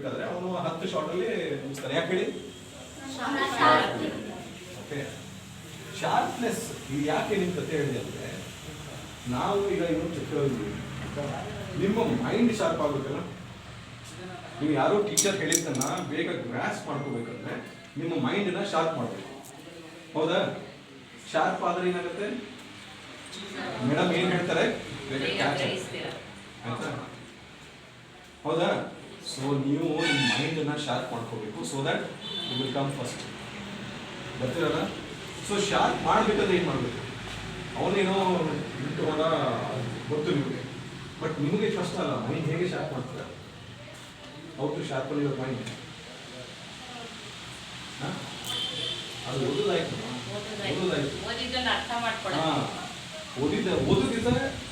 ಬೇಕಾದ್ರೆ ಅವನು ಹತ್ತು ಶಾರ್ಟಲ್ಲಿ ಮುಗಿಸ್ತಾನೆ. ಯಾಕೆ ಹೇಳಿ? ಓಕೆ ಶಾರ್ಪ್ನೆಸ್ ಇದು ಯಾಕೆ ನಿಮ್ಮ ಕತೆ ಹೇಳಿದೆ ಅಂದರೆ, ನಾವು ಈಗ ಇವನು ಚಕ್ರವರ್ತಿ ನಿಮ್ಮ ಮೈಂಡ್ ಶಾರ್ಪ್ ಆಗಬೇಕಲ್ಲ ನೀವು ಯಾರೋ ಟೀಚರ್ ಹೇಳಿದ್ದನ್ನ ಬೇಗ ಗ್ರಾಸ್ ಮಾಡ್ಕೋಬೇಕಂದ್ರೆ ನಿಮ್ಮ ಮೈಂಡನ್ನ ಶಾರ್ಪ್ ಮಾಡಬೇಕು. ಹೌದಾ? ಶಾರ್ಪ್ ಆದ್ರೆ ಏನಾಗುತ್ತೆ? ಮೇಡಮ್ ಏನ್ ಹೇಳ್ತಾರೆ? ಬೇಗ catch ಆಗುತ್ತೆ. ಆಯ್ತಾ ಹೌದಾ ಸೊ ನೀವು ನಿಮ್ಮ ಮೈಂಡನ್ನು ಶಾರ್ಪ್ ಮಾಡ್ಕೋಬೇಕು. So that you will come first ಬರ್ತೀರಲ್ಲ? ಸೊ ಶಾರ್ಪ್ ಮಾಡಬೇಕಾದ್ರೆ ಏನು ಮಾಡಬೇಕು? ಅವನೇನೋ ಬಿಟ್ಟು ಹೋದ ಗೊತ್ತು ನಿಮಗೆ. ಬಟ್ ನಿಮಗೆ ಫಸ್ಟ್ ಅಲ್ಲ. ಮೈಂಡ್ ಹೇಗೆ ಶಾರ್ಪ್ ಮಾಡ್ತೀರ? How? To sharpen your mind ಅದು ಓದೋದಾಯ್ತು ಓದೋದಾಯ್ತು ಹಾಂ. ಕೆಲಸ ಓದಿದ್ದ ಓದೋದಿದ್ದ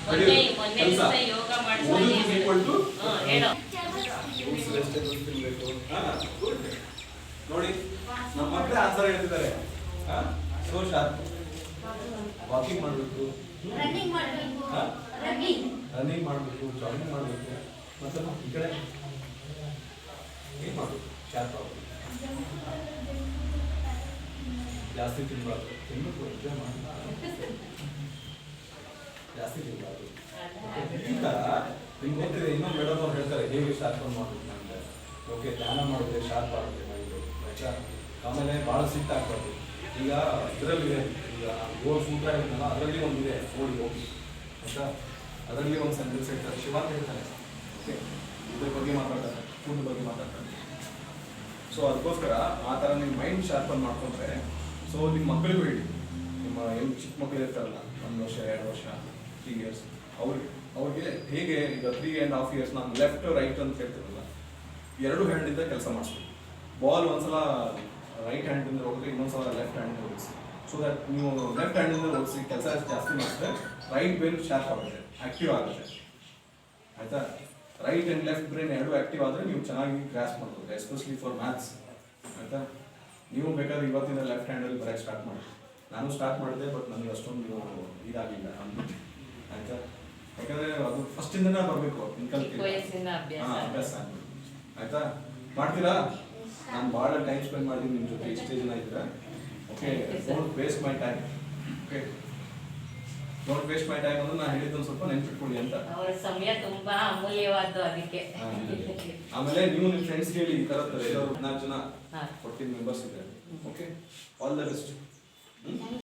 ಮೊನ್ನೆ ಮೊನ್ನೆ ದಿವಸ ಯೋಗ ಮಾಡಿಸುವಾಗ ಏನ್ ಈಕ್ವಲ್ ಟು ಹ್ಮ್, ಹೇಳು ನೋಡಿ ನಮ್ಮ ಮಕ್ಕಳೇ ಆನ್ಸರ್ ಹೇಳ್ತಿದ್ದಾರೆ ಸೋ ಶಾರ್ಪ್ ವಾಕಿಂಗ್ ಮಾಡಬೇಕು ರನ್ನಿಂಗ್ ಮಾಡಬೇಕು. ಜಾಗಿಂಗ್ ಮಾಡಬೇಕು ಮತ್ತೆ ಈ ಕಡೆ ಏನು ಮಾಡಬೇಕು? ಶಾರ್ಪ್ ಆಗಬೇಕು ಜಾಸ್ತಿ ತಿನ್ಬಾರ್ದು. ತಿನ್ಬೇಕು ಎಂಜಾಯ್ ಮಾಡಿ. ಜಾಸ್ತಿ ತಿನ್ಬಾರ್ದು. ಈಗ ನಿಮ್ಗೆ ಗೊತ್ತಿದೆ ಇನ್ನೊಂದು ಮೇಡಮ್ ಹೇಗೆ ಶಾರ್ಪನ್ ಮಾಡಬೇಕು ಅಂದರೆ, ಓಕೆ, ಧ್ಯಾನ ಮಾಡಿದ್ರೆ ಶಾರ್ಪ್ ಆಗುತ್ತೆ ಮೈಂಡು ಆಯ್ತಾ ಆಮೇಲೆ ಭಾಳ ಸಿಟ್ಟು ಆಗ್ಬಾರ್ದು. ಈಗ ಇದರಲ್ಲಿದೆ ಈಗ ಗೋಲ್ ಸೂತ್ರ ಹೇಳಿದ್ನಲ್ಲ ಅದರಲ್ಲಿ ಒಂದಿದೆ ಓಡಿ ಹೋಗಿ ಆಯ್ತಾ? ಅದರಲ್ಲಿ ಒಂದು ಸೆಂಟೆನ್ಸ್ ಹೇಳ್ತಾರೆ ಶಿವ ಅಂತ ಹೇಳ್ತಾರೆ ಓಕೆ, ಇದ್ರ ಬಗ್ಗೆ ಮಾತಾಡ್ತಾರೆ ಫುಡ್ ಬಗ್ಗೆ ಮಾತಾಡ್ತಾರೆ. ಸೊ ಅದಕ್ಕೋಸ್ಕರ ಆ ಥರ ನಿಮ್ಮ ಮೈಂಡ್ ಶಾರ್ಪನ್ ಮಾಡ್ಕೊಂಡ್ರೆ ಸೊ ನಿಮ್ಮ ಮಕ್ಕಳಿಗೂ ಹೇಳಿ. ನಿಮ್ಮ, ಏನು ಚಿಕ್ಕ ಮಕ್ಕಳು ಇರ್ತಾರಲ್ಲ, ಒಂದು ವರ್ಷ, ಎರಡು ವರ್ಷ ತ್ರೀ ಇಯರ್ಸ್ ಅವ್ರಿಗೆ ಅವ್ರಿಗೆ ಹೇಗೆ ಈಗ ತ್ರೀ ಆ್ಯಂಡ್ ಹಾಫ್ ಇಯರ್ಸ್ ನಾನು ಲೆಫ್ಟ್ ರೈಟ್ ಅಂತ ಹೇಳ್ತಿರಲ್ಲ, ಎರಡು ಹ್ಯಾಂಡಿಂದ ಕೆಲಸ ಮಾಡಿಸ್ಬೇಕು. ಬಾಲ್ ಒಂದ್ಸಲ ರೈಟ್ ಹ್ಯಾಂಡಿಂದ ಹೋಗಿದ್ರೆ ಇನ್ನೊಂದ್ಸಲ ಲೆಫ್ಟ್ ಹ್ಯಾಂಡಿಂದ ಓಡಿಸಿ ಸೊ ದಟ್ ನೀವು ಲೆಫ್ಟ್ ಹ್ಯಾಂಡಿಂದ ಓಡಿಸಿ ಕೆಲಸ ಜಾಸ್ತಿ ಮಾಡಿದ್ರೆ ರೈಟ್ ಬ್ರೈನ್ ಶಾರ್ಪ್ ಆಗುತ್ತೆ ಆಕ್ಟಿವ್ ಆಗುತ್ತೆ. ಆಯ್ತಾ? ರೈಟ್ ಆ್ಯಂಡ್ ಲೆಫ್ಟ್ ಬ್ರೈನ್ ಎರಡು ಆಕ್ಟಿವ್ ಆದರೆ ನೀವು ಚೆನ್ನಾಗಿ ಗ್ರಾಸ್ ಮಾಡ್ಬೋದು ಎಸ್ಪೆಷಲಿ ಫಾರ್ ಮ್ಯಾಥ್ಸ್ ಆಯ್ತಾ? ನೀವು ಬೇಕಾದ್ರೆ ಇವತ್ತಿನ ಲೆಫ್ಟ್ ಹ್ಯಾಂಡಲ್ಲಿ ಬರೋಕ್ಕೆ ಸ್ಟಾರ್ಟ್ ಮಾಡಿ ನಾನು ಸ್ಟಾರ್ಟ್ ಮಾಡಿದೆ ಬಟ್ ನನಗೆ ಅಷ್ಟೊಂದು ಇದಾಗಿಲ್ಲ. ಆಯ್ತಾ? ಯಾಕಂದರೆ ಅದು ಫಸ್ಟಿಂದನೇ ಬರಬೇಕು ಚಿಕ್ಕ ವಯಸ್ಸಿನ ಅಭ್ಯಾಸ. ಅಭ್ಯಾಸ. ಆಯ್ತಾ? ಮಾಡ್ತೀರಾ? ನಾನು ಭಾಳ ಟೈಮ್ ಸ್ಪೆಂಡ್ ಮಾಡ್ತೀನಿ ನಿಮ್ಮ ಜೊತೆ ಇಷ್ಟೇ ಜನ ಇದ್ದೀರಾ okay. Don't waste my time okay don't waste my time ಅಂದ್ರೆ ನಾನು ಹೇಳಿದ್ದು ಸ್ವಲ್ಪ ನೆನ್ಪಿಟ್ಕೊಳ್ಳಿ ಅಂತ. ಅವರ ಸಮಯ ತುಂಬಾ ಅಮೂಲ್ಯವಾದ್ದು ಅದಕ್ಕೆ. ಆಮೇಲೆ ನೀವು ನಿಮ್ಮ ಫ್ರೆಂಡ್ಸ್ ಹೇಳಿ ಈ ತರ ಹದಿನಾರು ಜನ. ಫೋರ್ಟೀನ್ ಮೆಂಬರ್ಸ್ ಇದ್ದಾರೆ. Okay all the best